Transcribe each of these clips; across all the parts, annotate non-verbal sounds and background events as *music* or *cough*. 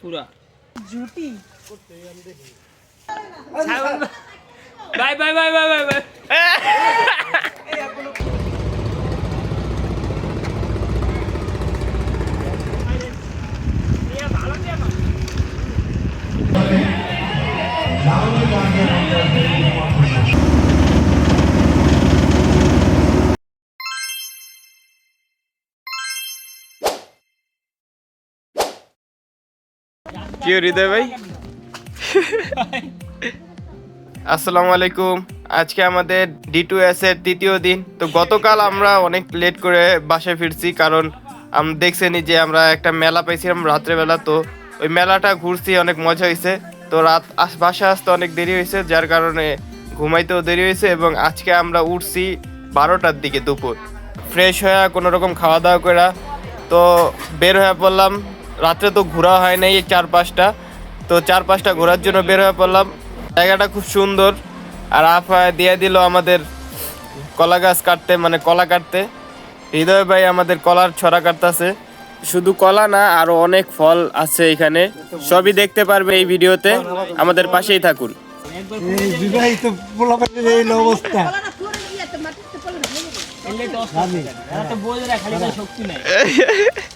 পুরা। ঝুটি। Bye bye bye bye bye bye. কি হৃদয় ভাই। আসসালামু আলাইকুম। আজকে আমাদের ডি টু এস এর তৃতীয় দিন। তো গতকাল আমরা অনেক লেট করে বাসায় ফিরছি কারণ দেখছেনই যে আমরা একটা মেলা পাইছিলাম রাত্রেবেলা। তো ওই মেলাটা ঘুরছি, অনেক মজা হয়েছে তো রাত বাসায় আসতে অনেক দেরি হয়েছে যার কারণে ঘুমাইতেও দেরি হয়েছে এবং আজকে আমরা উঠছি বারোটার দিকে দুপুর। ফ্রেশ হয়ে কোনো রকম খাওয়া দাওয়া করা তো বের হয়ে পড়লাম। রাত্রে তো ঘোরা হয় নাই এই চার পাঁচটা তো চার পাঁচটা ঘোরার জন্য বের হয়ে পড়লাম। জায়গাটা খুব সুন্দর। আর আফা দিয়ে দিল আমাদের কলা গাছ কাটতে মানে কলা কাটতে। হৃদয় ভাই আমাদের কলার ছড়া কাটতেছে। শুধু কলা না আরও অনেক ফল আছে এখানে। সবই দেখতে পারবে এই ভিডিওতে। আমাদের পাশেই থাকুন। বিবাহিত এই অবস্থা। *laughs*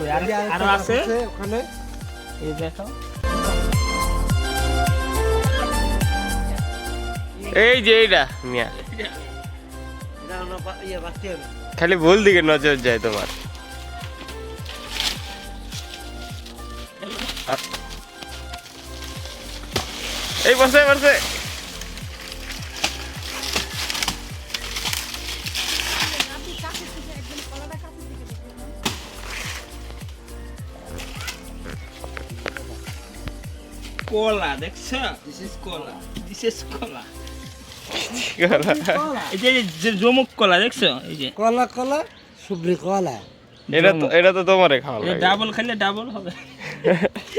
ওই আরও আছে? ওখানে। এই দেখো। এই যে এইটা মিয়া। ইয়ে খালি ভুল দিকে নজর যায় তোমার। এই বসে বসে। কলা দেখছ? This is kola. This is kola. এই যে যে জমুক কলা দেখছ? এই যে। কলা কলা সুব্রি কলা। এটা তো এটা তো তোমারে খাওয়া ডাবল খেলে ডাবল হবে। *laughs*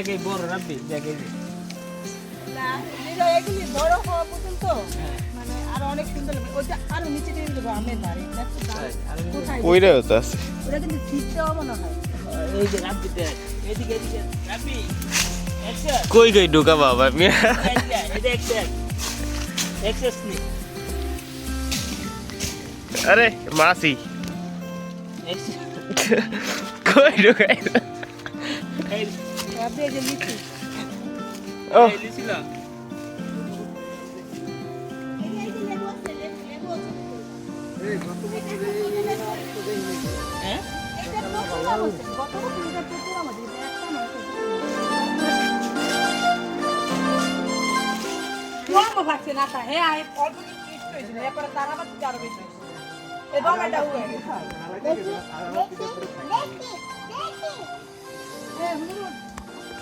এইটাকে বড় রাখবি দেখে না, এগুলো এগুলি বড় হওয়া পর্যন্ত মানে আরও অনেক সুন্দর লাগবে। ওটা আরও নিচে টেনে দেবো আমের বাড়ি। দেখছ দাম কোথায়? ওইটাও তো আছে। ওটা কিন্তু ঠিক দেওয়া মনে হয়। এই যে রাখবি দেখ এদিকে এদিকে রাখবি একশো কই কই ঢুকা বাবা মিয়া এটা একশো এক্সেস নি আরে মাসি। একশো কই ঢুকাই আপনি এই যে লিচু। ও। এই লিছিল হ্যাঁ? কম ভাগছে না তা হ্যাঁ এই অল্প কিছু হয়েছিল এরপরে তার আবার আরও বেশি হয়েছে। এই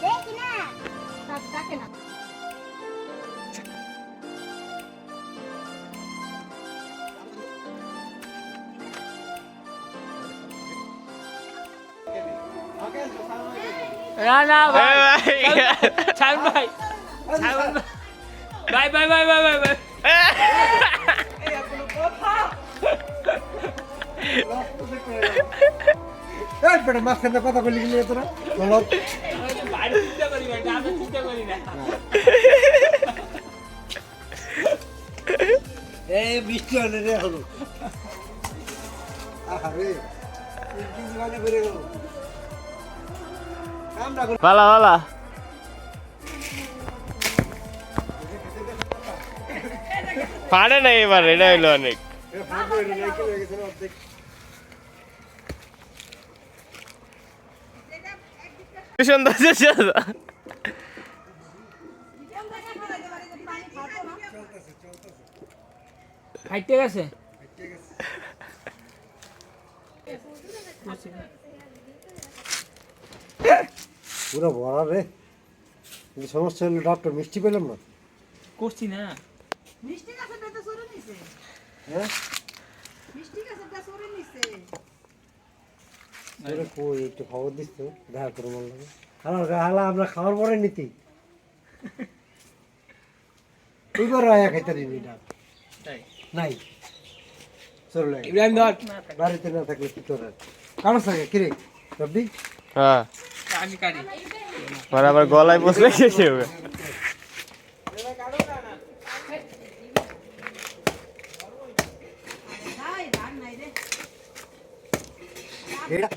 দমাটা হয়ে গেছে হ্যাঁ হুম দেখি না তাকে না না না ভাই ভাই। ভাই ভাই কথা বলি গেলি এই বৃষ্টি হলে রে হলো। আরে জীবনে বেড়ে গেল? কামটা পালা পালা পারে না এবার এটা হইল অনেক। সুন্দর। ফাইটে গেছে? পুরো ভরা রে। সমস্যা হলো ডক্টর মিষ্টি পেলাম না? করছি না। মিষ্টি গাছেরটা তো সরে নিছে। হ্যাঁ? মিষ্টি গাছেরটা সরে নিছে। ওরে কই একটু খবর দিস তো দেখা করে মন লাগে। হালা হালা আমরা খাওয়ার পরে নিতি। *laughs* এইবার আয়া খাইতে নি। ডাক তাই। নাই চলে ইব্রাহিম ধর বাড়িতে না থাকলে কি তোর কারও থাকে কিরে রব্বি হ্যাঁ আমি কাটি আর আবার গলায় বসলে শেষ হবে নাই ধান নাই রে এটা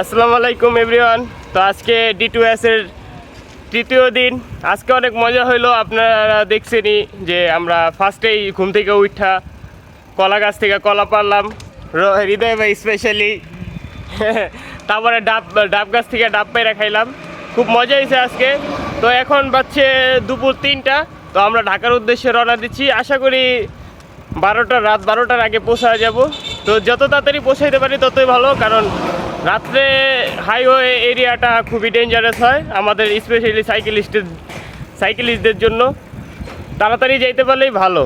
আসসালামু আলাইকুম এভরিওয়ান তো আজকে ডি টু এর তৃতীয় দিন। আজকে অনেক মজা হইল। আপনারা দেখছেনই যে আমরা ফার্স্টেই ঘুম থেকে উঠা কলা গাছ থেকে কলা পারলাম। হৃদয় ভাই স্পেশালি *laughs* তারপরে ডাব ডাব গাছ থেকে ডাব পেরে খাইলাম। খুব মজা হয়েছে আজকে। তো এখন বাচ্চে দুপুর তিনটা। তো আমরা ঢাকার উদ্দেশ্যে রওনা দিচ্ছি। আশা করি বারোটা, রাত বারোটার আগে পৌঁছা যাব। তো যত তাড়াতাড়ি পৌঁছাইতে পারি ততই ভালো, কারণ রাত্রে হাইওয়ে এরিয়াটা খুবই ডেঞ্জারাস হয় আমাদের স্পেশালি সাইকেলিস্টের সাইকেলিস্টদের জন্য। তাড়াতাড়ি যাইতে পারলেই ভালো।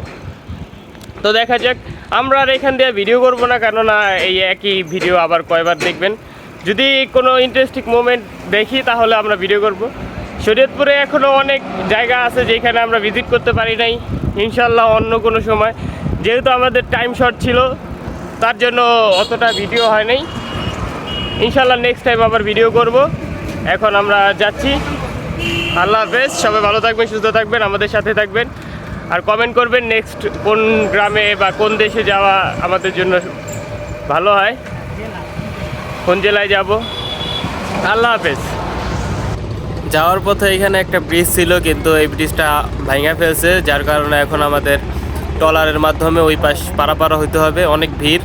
তো দেখা যাক, আমরা আর এখান দিয়ে ভিডিও করব না, কেননা এই একই ভিডিও আবার কয়বার দেখবেন। যদি কোনো ইন্টারেস্টিং মোমেন্ট দেখি, তাহলে আমরা ভিডিও করব। শরীয়তপুরে এখনও অনেক জায়গা আছে যেখানে আমরা ভিজিট করতে পারি নাই ইনশাল্লাহ অন্য কোনো সময়। যেহেতু আমাদের টাইম শর্ট ছিল তার জন্য অতটা ভিডিও হয় নাই। ইনশাল্লাহ নেক্সট টাইম আবার ভিডিও করব। এখন আমরা যাচ্ছি। আল্লাহ হাফেজ, সবাই ভালো থাকবেন, সুস্থ থাকবেন, আমাদের সাথে থাকবেন। আর কমেন্ট করবেন নেক্সট কোন গ্রামে বা কোন দেশে যাওয়া আমাদের জন্য ভালো হয়। কোন জেলায় যাব? আল্লাহ হাফেজ। যাওয়ার পথে এখানে একটা ব্রিজ ছিল, কিন্তু এই ব্রিজটা ভাঙা ফেলছে, যার কারণে এখন আমাদের ট্রলারের মাধ্যমে ওই পাশ পারাপারা হইতে হবে। অনেক ভিড়।